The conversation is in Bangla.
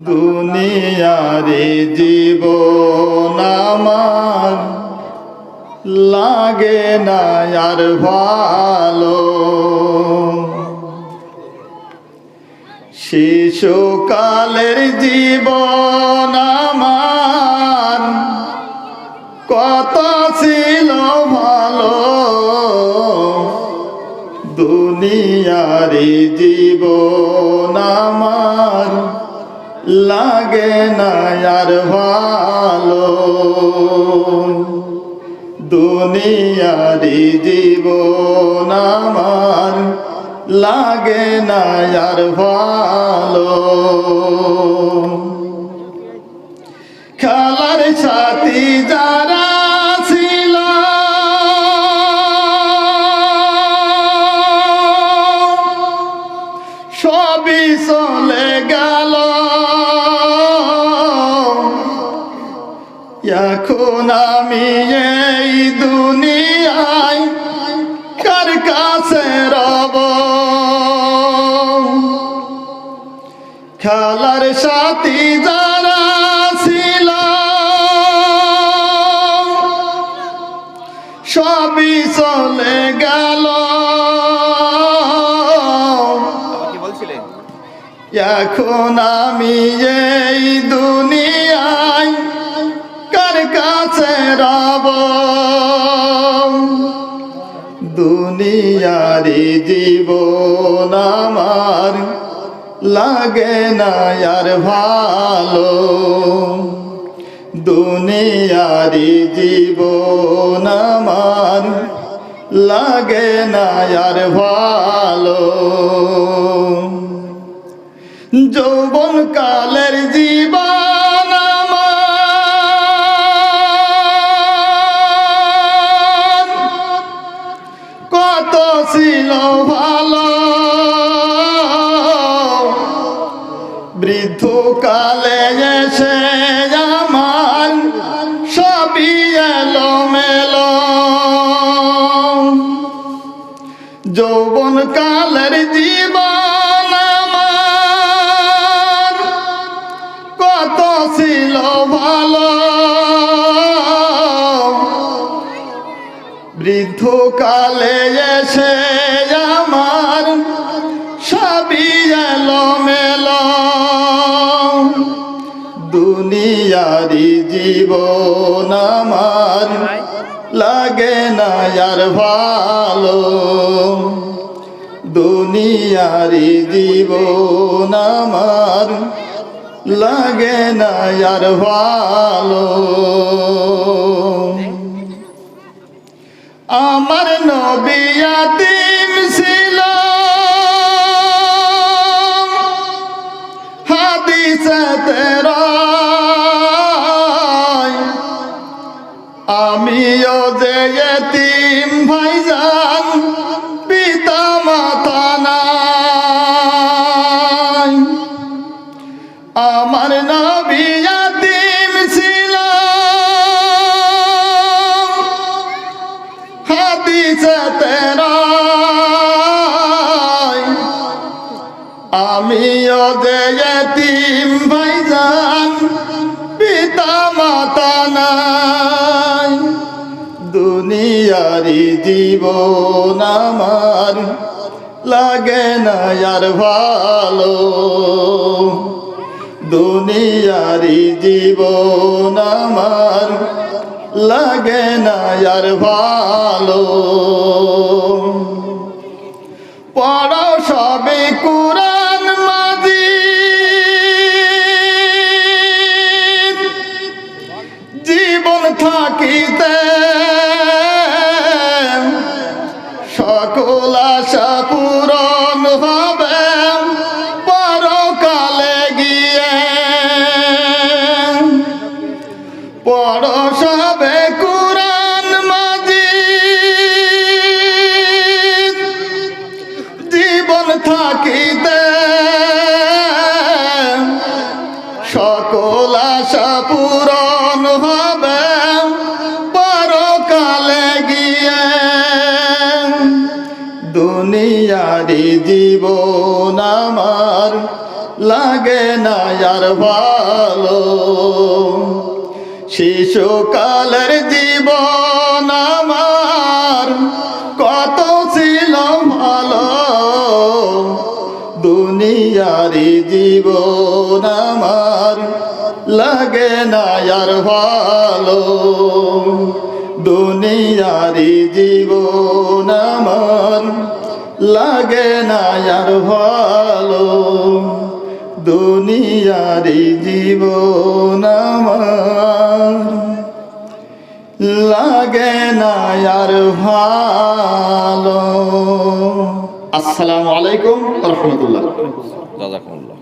দুনিয়ারে জীবন আমার লাগে না আর ভালো। শিশুকালের জীবন আমার কত ছিল ভালো। দুনিয়ারে আমার লাগে না আর ভালো। দুনিয়ারি জীবন আমার লাগে না আর ভালো। খেলার সাথী যারা ছিল, সবই চলে গেল এখন আমি এই দুনিয়ায় কার কাছে রব? খেলার সাথী যারা ছিল সবই চলে গেল। এখন আমি এই দুনিয়ায় কাছে রব। দুনিয়ারি জীবন আমার লাগে না আর ভালো। দুনিয়ারি জীবন আমার লাগে না আর ভালো। যৌবন কালের জীবন বৃদ্ধ কালে এসে আমার সবই এলো মেলো যৌবন কালের জীবন আমার কত ছিল ভালো। বৃদ্ধ কালে এসে দুনিয়ারি জীবন আমার। লাগে না আর ভালো। দুনিয়ারি জীবন আমার। লাগে না আর ভালো। আমার নবিয়াতিম ছিল। হাদিসে তেরা এতিম ভাইজান পিতা মাতা নাই আমার নবী ইয়াতিম ছিল হাদিসে তেরাই। আমিও যে এতিম দুনিয়ারি জীবন আমার লাগে না আর ভালো। দুনিয়ারি জীবন আমার লাগে না আর ভালো। সকল আশা পূরণ হবে পরকালে গিয়ে। সবে কুরান মাজি জীবন থাকিতে। সকল আশা জীবন আমার লাগে না আর ভালো। শিশুকালের জীবন আমার কত ছিল ভালো। দুনিয়ারি জীবন আমার লাগে না আর ভালো। দুনিয়ারি জীবন আমার লাগে না আর ভালো। দুনিয়ারি জীবন আমার। লাগে না আর ভালো। আসসালামু আলাইকুম রহমতুল্লাহ। জাজাকুমুল্লাহ